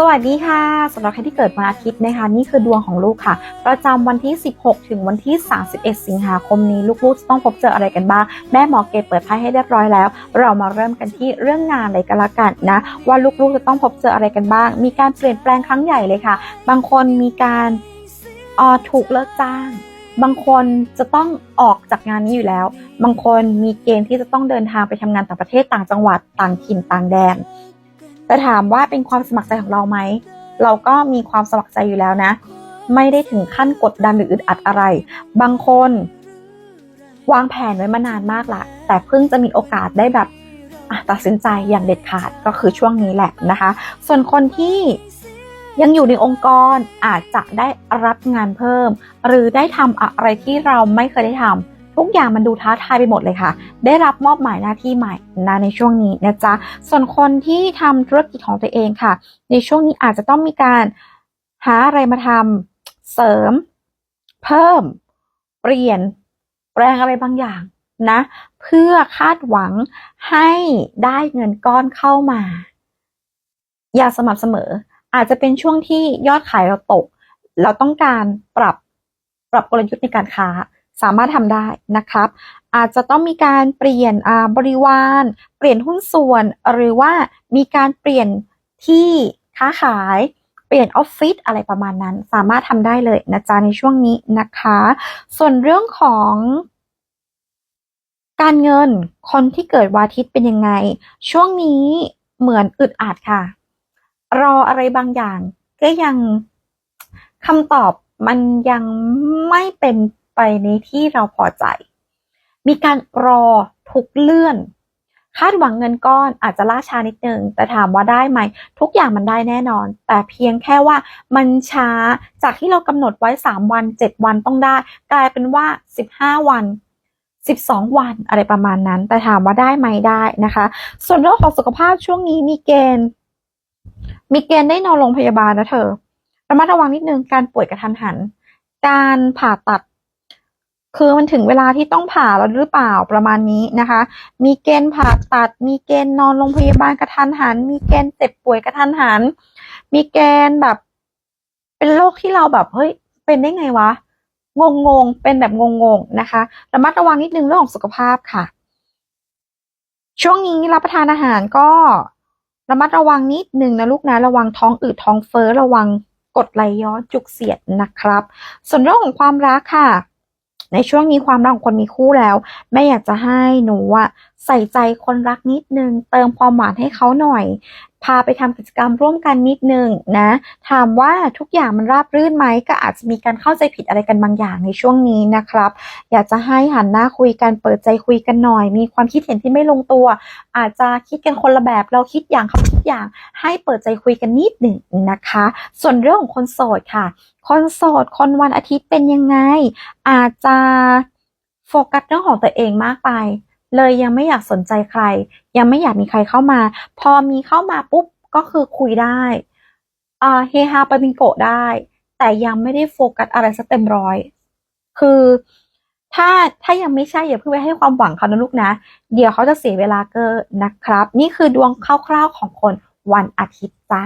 สวัสดีค่ะสำหรับใครที่เกิดวันอาทิตย์นะคะ นี่คือดวงของลูกค่ะ ประจำวันที่ 16 ถึงวันที่ 31 สิงหาคมนี้ลูกๆจะต้องพบเจออะไรกันบ้างแม่หมอเกตเปิดไพ่ให้เรียบร้อยแล้ว เรามาเริ่มกันที่เรื่องงานเลยกันละกันนะว่าลูกๆจะต้องพบเจออะไรกันบ้าง มีการเปลี่ยนแปลงครั้งใหญ่เลยค่ะ บางคนมีการออถูกเลิกจ้าง บางคนจะต้องออกจากงานนี้อยู่แล้ว บางคนมีเกณฑ์ที่จะต้องเดินทางไปทำงานต่างประเทศต่างจังหวัดต่างถิ่นต่างแดน แต่ถามว่าเป็นความสมัครใจของเราไหม เราก็มีความสมัครใจอยู่แล้วนะ ไม่ได้ถึงขั้นกดดันหรืออึดอัดอะไร บางคน วางแผนไว้มานานมากละแต่เพิ่งจะมีโอกาสได้แบบตัดสินใจอย่างเด็ดขาดก็คือช่วงนี้แหละนะคะ ส่วนคนที่ยังอยู่ในองค์กรอาจจะได้รับงานเพิ่ม หรือได้ทำอะไรที่เราไม่เคยได้ทำ ทุกอย่างมันดูท้าทายไปหมดเลยค่ะ ได้รับมอบหมายหน้าที่ใหม่นะในช่วงนี้นะจ๊ะ ส่วนคนที่ทำธุรกิจของตัวเองค่ะ ในช่วงนี้อาจจะต้องมีการหาอะไรมาทำเสริม เพิ่ม เปลี่ยน แปลงอะไรบางอย่างนะ เพื่อคาดหวังให้ได้เงินก้อนเข้ามา อย่าสม่ำเสมอ อาจจะเป็นช่วงที่ยอดขายเราตก เราต้องการปรับปรับกลยุทธ์ในการค้า สามารถทำได้นะครับ อาจจะต้องมีการเปลี่ยนบริวาร เปลี่ยนหุ้นส่วน หรือว่ามีการเปลี่ยนที่ค้าขาย เปลี่ยนออฟฟิศอะไรประมาณนั้น สามารถทำได้เลยนะจ๊ะในช่วงนี้นะคะ ส่วนเรื่องของการเงินคนที่เกิดวันอาทิตย์เป็นยังไง ช่วงนี้เหมือนอึดอัดค่ะ รออะไรบางอย่าง ก็ยังคำตอบมันยังไม่เป็น ไปในที่เราพอใจ มีการรอถูกเลื่อน คาดหวังเงินก้อนอาจจะล่าช้านิดนึง แต่ถามว่าได้ไหม ทุกอย่างมันได้แน่นอน แต่เพียงแค่ว่ามันช้าจากที่เรากำหนดไว้ 3 วัน 7 วันต้องได้ กลายเป็นว่า 15 วัน12 วันอะไรประมาณนั้น แต่ถามว่าได้ไหมได้นะคะ ส่วนเรื่องของสุขภาพช่วงนี้มีเกณฑ์ มีเกณฑ์ได้นอนโรงพยาบาลนะเธอระมัดระวังนิดนึงการป่วยกระทันหัน การผ่าตัด คือมันถึงเวลาที่ต้องผ่าแล้วหรือเปล่าประมาณนี้นะคะ มีเกณฑ์ผ่าตัด มีเกณฑ์นอนโรงพยาบาลกระทันหัน มีเกณฑ์เจ็บป่วยกระทันหัน มีเกณฑ์แบบ เป็นโรคที่เราแบบเฮ้ยเป็นได้ไงวะงงงเป็นแบบงงงนะคะระมัดระวังนิดนึงเรื่องของสุขภาพค่ะ ช่วงนี้รับประทานอาหารก็ระมัดระวังนิดนึงนะลูกนะระวังท้องอืดท้องเฟ้อระวังกดไหลย้อนจุกเสียดนะครับ ส่วนเรื่องของความรักค่ะ ในช่วงนี้ความรักของคนมีคู่แล้วแม่อยากจะให้หนูอะใส่ใจคนรักนิดนึง เติมความหวานให้เขาหน่อยพาไปทำกิจกรรมร่วมกันนิดนึงนะ ถามว่าทุกอย่างมันราบรื่นไหมก็อาจจะมีการเข้าใจผิดอะไรกันบางอย่างในช่วงนี้นะครับ อยากจะให้หันหน้าคุยกันเปิดใจคุยกันหน่อย มีความคิดเห็นที่ไม่ลงตัว อาจจะคิดกันคนละแบบ เราคิดอย่างเขาคิดอย่าง ให้เปิดใจคุยกันนิดหนึ่งนะคะ ส่วนเรื่องของคนโสดค่ะ คนโสดคนวันอาทิตย์เป็นยังไง อาจจะโฟกัสเรื่องของตัวเองมากไป เลยยังไม่อยากสนใจใคร ยังไม่อยากมีใครเข้ามา พอมีเข้ามาปุ๊บก็คือคุยได้อ่าเฮฮาปาบิงโกได้ แต่ยังไม่ได้โฟกัสอะไรสักเต็มร้อย คือถ้าถ้ายังไม่ใช่อย่าเพิ่งไปให้ความหวังเขานะลูกนะ เดี๋ยวเขาจะเสียเวลาเกินนะครับ นี่คือดวงคร่าวๆของคนวันอาทิตย์จ้า